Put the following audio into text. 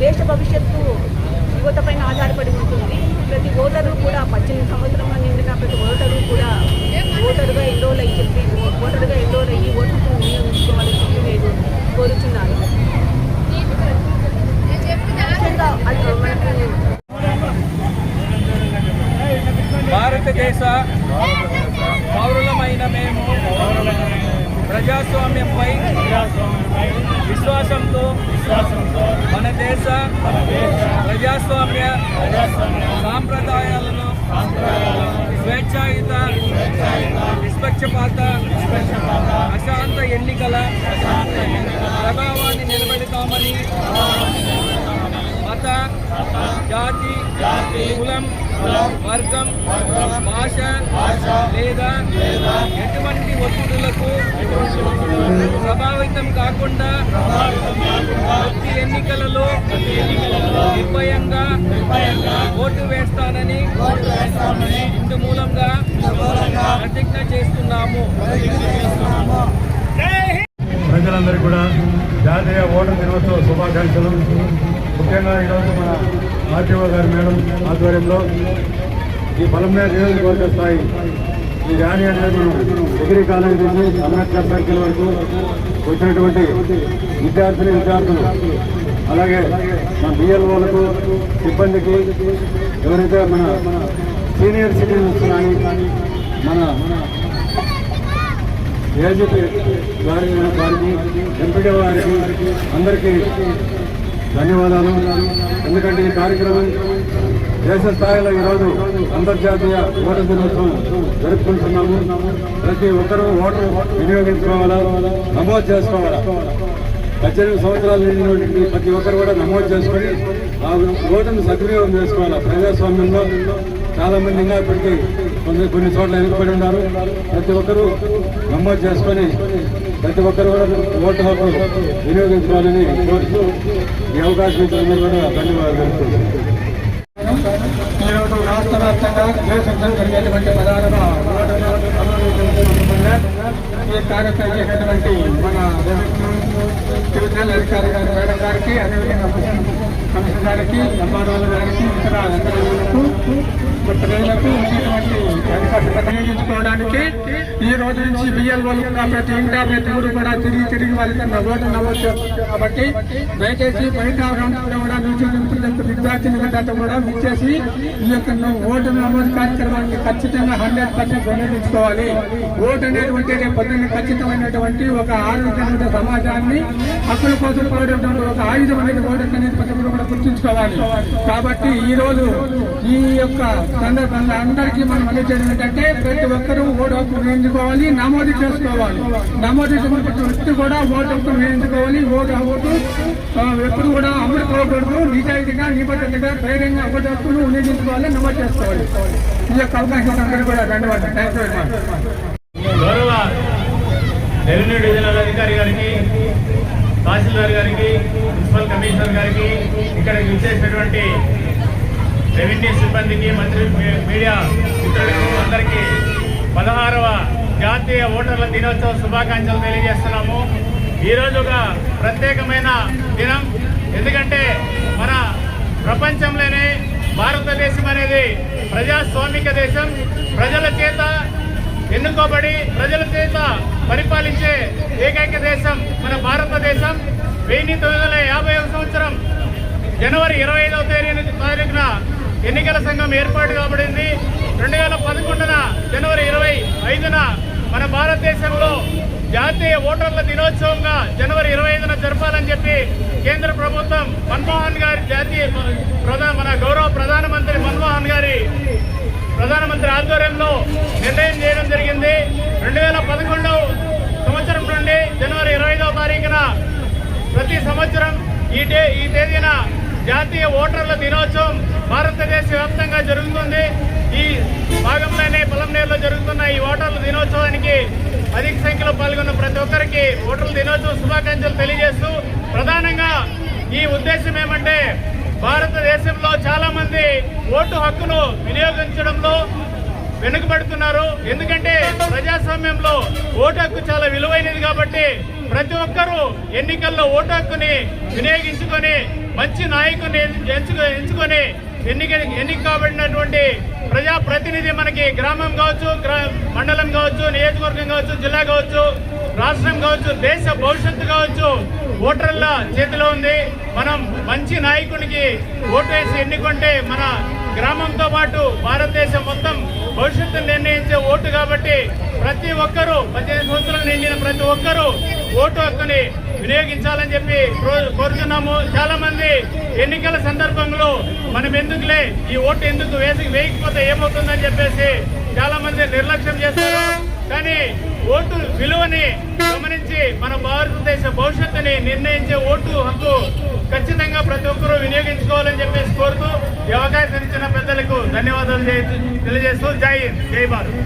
దేశ భవిష్యత్తు యువతపైన ఆధారపడి ఉంటుంది. ప్రతి ఓటరు కూడా పద్దెనిమిది సంవత్సరంలో నిండిన ప్రతి ఓటరు కూడా ఓటరుగా ఎన్రోల్ అయ్యి చెప్పి ఓటరుగా ఎన్రోల్ అయ్యి ఓటుకు వినియోగించుకోవాలని చెప్పి నేను కోరుతున్నాను భారతదేశ పౌరులమైన మేము ప్రజాస్వామ్యంపై విశ్వాసంతో మన దేశ ప్రజాస్వామ్య సాంప్రదాయాలను స్వేచ్ఛాయుత నిష్పక్షపాత అశాంత ఎన్నికల ప్రభావాన్ని నిలబెడతామని మత జాతి కులం వర్గం భాష లేదా ఎటువంటి ఒత్తిడులకు ప్రభావితం కాకుండా ప్రతి ఎన్నికలలో నిర్భయంగా ఓటు వేస్తానని ఇందు మూలంగా ప్రతిజ్ఞ చేస్తున్నాము. ప్రజలందరికీ కూడా జాతీయ ఓటర్ దినోత్సవ శుభాకాంక్షలు. ముఖ్యంగా ఈరోజు మన ఆర్టీఓ గారి మేడం ఆధ్వర్యంలో ఈ బలంగా నియోజకవర్గ స్థాయి ఈ ర్యాలీ అనేది మనం డిగ్రీ కాలేజ్ నుంచి అంబేద్కర్ సర్కిల్ వరకు వచ్చినటువంటి విద్యార్థిని విద్యార్థులు అలాగే మన బిఎల్ఓలకు సిబ్బందికి ఎవరైతే మన సీనియర్ సిటిజన్స్ కానీ మన ఏజీపీ గారి వారికి ఎంపీడీ వారికి అందరికీ ధన్యవాదాలు. ఎందుకంటే ఈ కార్యక్రమం దేశ స్థాయిలో ఈరోజు అంతర్జాతీయ ఓటర్ దినోత్సవం జరుపుకుంటున్నాము. ప్రతి ఒక్కరూ ఓటు వినియోగించుకోవాలా? నమోదు చేసుకోవాలా? పద్దెనిమిది సంవత్సరాలు నిండినటువంటి ప్రతి ఒక్కరు కూడా నమోదు చేసుకొని ఆ ఓటును సద్వినియోగం చేసుకోవాలా? ప్రజాస్వామ్యంలో చాలా మంది ఇంకా ఇప్పటికీ కొన్ని కొన్ని చోట్ల ఎదుర్కొని ఉన్నారు. ప్రతి ఒక్కరూ నమోదు చేసుకొని ప్రతి ఒక్కరు కూడా ఓటు హక్కు వినియోగించుకోవాలని కోరుతూ ఈ అవకాశం ఇచ్చినందుకు కూడా ధన్యవాదాలు తెలుపుతున్నాను ఈరోజు రాష్ట్ర వ్యాప్తంగా దేశంలో జరిగేటువంటి ప్రధాన ఈ కార్యక్రమం చేసినటువంటి మన డివిజనల్ అధికారి గారు మేడం గారికి అదేవిధంగా కమిషనర్ గారికి ఎంఆర్ఓల గారికి ఇతర అధికారులకు ప్రజలకు ఉన్నటువంటి వినియోగించుకోవడానికి ఈ రోజు నుంచి బిఎల్ఓలు ప్రతి ఇంటా ప్రతి ఊరు కూడా తిరిగి తిరిగి వాళ్ళకి ఓటు నమోదు కాబట్టి దయచేసి బయట కూడా నుంచి నింపుతున్న విద్యార్థిని కూడా విచ్చేసి ఈ యొక్క ఓటు నమోదు కార్యక్రమాన్ని ఖచ్చితంగా హండ్రెడ్ పర్సెంట్ వినియోగించుకోవాలి ఓటు అనేటువంటి రేపు పొద్దున్న ఖచ్చితమైనటువంటి ఒక ఆరోగ్యమైన సమాజాన్ని హక్కుల కోసం పోయేటువంటి ఒక ఆయుధం అనేది ఓటు అనేది ప్రతి ఒక్కరు కూడా గుర్తుంచుకోవాలి. కాబట్టి ఈ రోజు ఈ యొక్క సందర్భంగా అందరికీ మనం అందించడం ఏంటంటే ప్రతి ఒక్కరూ ఓటు హక్కు వినియోగించుకోవాలి నమోదు చేసుకోవాలి. నమోదు చేసుకున్న ప్రతి వ్యక్తి కూడా ఓటు హక్కు వినియోగించుకోవాలి ఓటు హక్కు ఎప్పుడు కూడా అమలు కాకూడదు. నిజాయితీగా నిబద్ధతగా ధైర్యంగా ఓటు హక్కును వినియోగించుకోవాలి నమోదు చేసుకోవాలి. ఈ యొక్క అవకాశం అందరూ కూడా ధన్యవాదాలు. థ్యాంక్ యూ వెరీ మచ్ గౌరవ రెవెన్యూ డివిజనల్ అధికారి గారికి తహసీల్దార్ గారికి మున్సిపల్ కమిషనర్ గారికి ఇక్కడ విచ్చేసినటువంటి రెవెన్యూ సిబ్బందికి మంత్రి మీ- మీడియా మిత్రులకు అందరికీ పదహారవ జాతీయ ఓటర్ల దినోత్సవ శుభాకాంక్షలు తెలియజేస్తున్నాము. ఈరోజు ఒక ప్రత్యేకమైన దినం. ఎందుకంటే మన ప్రపంచంలోనే భారతదేశం అనేది ప్రజాస్వామిక దేశం. ప్రజల చేత ఎన్నుకోబడి ప్రజల చేత పరిపాలించే ఏకైక దేశం మన భారతదేశం. వెయ్యి తొమ్మిది వందల యాభై సంవత్సరం. జనవరి ఇరవై ఐదవ తేదీ తారీఖున ఎన్నికల సంఘం ఏర్పాటు కాబడింది. రెండు వేల పదకొండున జనవరి ఇరవై ఐదున మన భారతదేశంలో జాతీయ ఓటర్ల దినోత్సవంగా జనవరి ఇరవై ఐదున జరపాలని చెప్పి కేంద్ర ప్రభుత్వం మన్మోహన్ గారి జాతీయ ప్రధాన మన గౌరవ ప్రధానమంత్రి మన్మోహన్ గారి ప్రధానమంత్రి ఆధ్వర్యంలో నిర్ణయం చేయడం జరిగింది. రెండు వేల పదకొండవ సంవత్సరం నుండి జనవరి ఇరవై ఐదవ తారీఖున ప్రతి సంవత్సరం ఈ డే ఈ తేదీన జాతీయ ఓటర్ల దినోత్సవం భారతదేశ వ్యాప్తంగా జరుగుతుంది. ఈ భాగంలోనే పొలంనేరులో జరుగుతున్న ఈ ఓటర్ల దినోత్సవానికి అధిక సంఖ్యలో పాల్గొన్న ప్రతి ఒక్కరికి ఓటర్ల దినోత్సవ శుభాకాంక్షలు తెలియజేస్తూ ప్రధానంగా ఈ ఉద్దేశం ఏమంటే భారతదేశంలో చాలా మంది ఓటు హక్కును వినియోగించడంలో వెనుకబడుతున్నారు. ఎందుకంటే ప్రజాస్వామ్యంలో ఓటు హక్కు చాలా విలువైనది కాబట్టి ప్రతి ఒక్కరూ ఎన్నికల్లో ఓటు హక్కుని వినియోగించుకొని మంచి నాయకుని ఎంచుకు ఎంచుకొని ఎన్నిక ఎన్నిక కాబడినటువంటి ప్రజా ప్రతినిధి మనకి గ్రామం కావచ్చు గ్రా- మండలం కావచ్చు నియోజకవర్గం కావచ్చు జిల్లా కావచ్చు రాష్ట్రం కావచ్చు దేశ భవిష్యత్తు కావచ్చు ఓటర్ల చేతిలో ఉంది. మనం మంచి నాయకునికి ఓటు వేసి ఎన్నుకుంటే మన గ్రామంతో పాటు భారతదేశం మొత్తం భవిష్యత్తును నిర్ణయించే ఓటు కాబట్టి ప్రతి ఒక్కరూ పద్దెనిమిది సంవత్సరాలు నిండిన ప్రతి ఒక్కరూ ఓటు హక్కుని వినియోగించాలని చెప్పి కో- కోరుతున్నాము. చాలా మంది ఎన్నికల సందర్భంలో మనం ఎందుకులే ఈ ఓటు ఎందుకు వేసి వేయకపోతే ఏమవుతుందని చెప్పేసి చాలా మంది నిర్లక్ష్యం చేస్తారు. కానీ ఓటు విలువని గమనించి మన భారతదేశ భవిష్యత్తుని నిర్ణయించే ఓటు హక్కు ఖచ్చితంగా ప్రతి ఒక్కరూ వినియోగించుకోవాలని చెప్పేసి కోరుతూ ఈ అవకాశం ఇచ్చిన పెద్దలకు ధన్యవాదాలు తెలియజేస్తూ జై హింద్ జై భారత్.